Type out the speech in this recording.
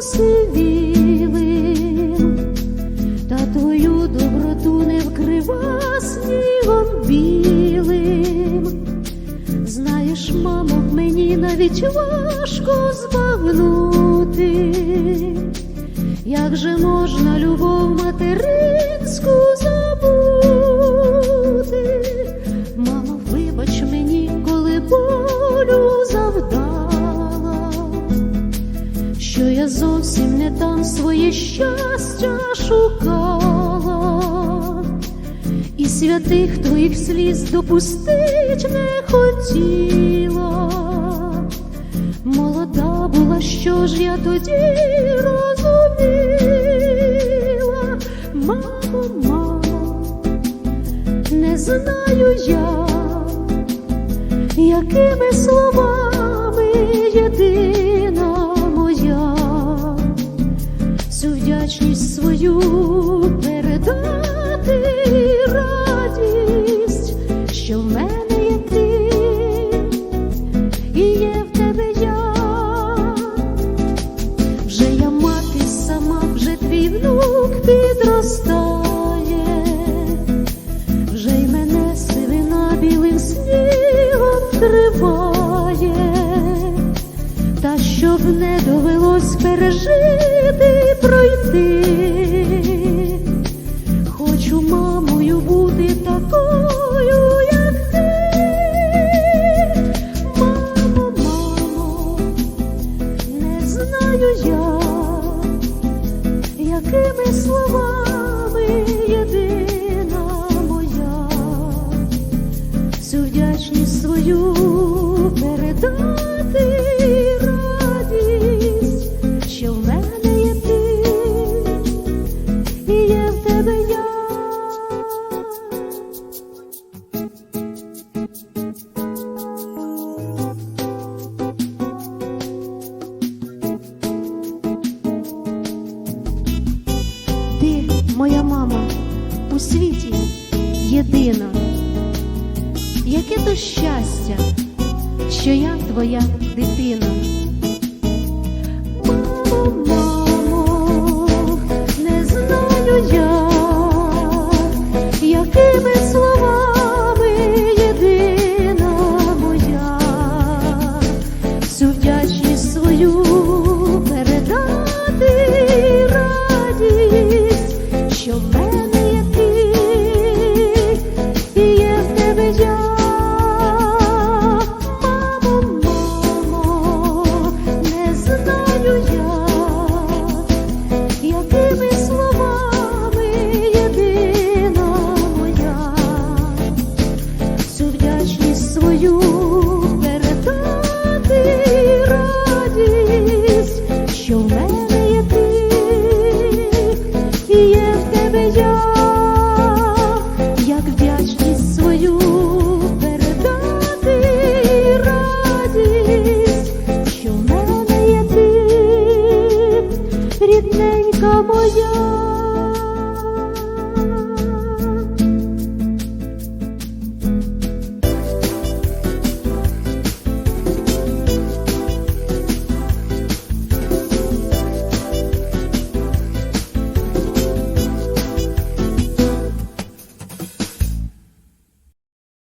посивіли, та твою доброту не вкрива снігом білим. Знаєш, мамо, мені навіть важко збагнути, як же можна любов материн. Я зовсім не там своє щастя шукала, і святих твоїх сліз допустить не хотіла. Молода була, що ж я тоді розуміла, мамо, мамо, не знаю я, якими словами підростає, вже й мене сивина білим снігом триває та щоб не довелось пережити пройти. Хочу мамою бути такою, як ти. Мамо, мамо, не знаю я, якими словами єдина моя? Всю вдячність свою передати моя мама, у світі єдина. Яке то щастя, що я твоя дитина. моя.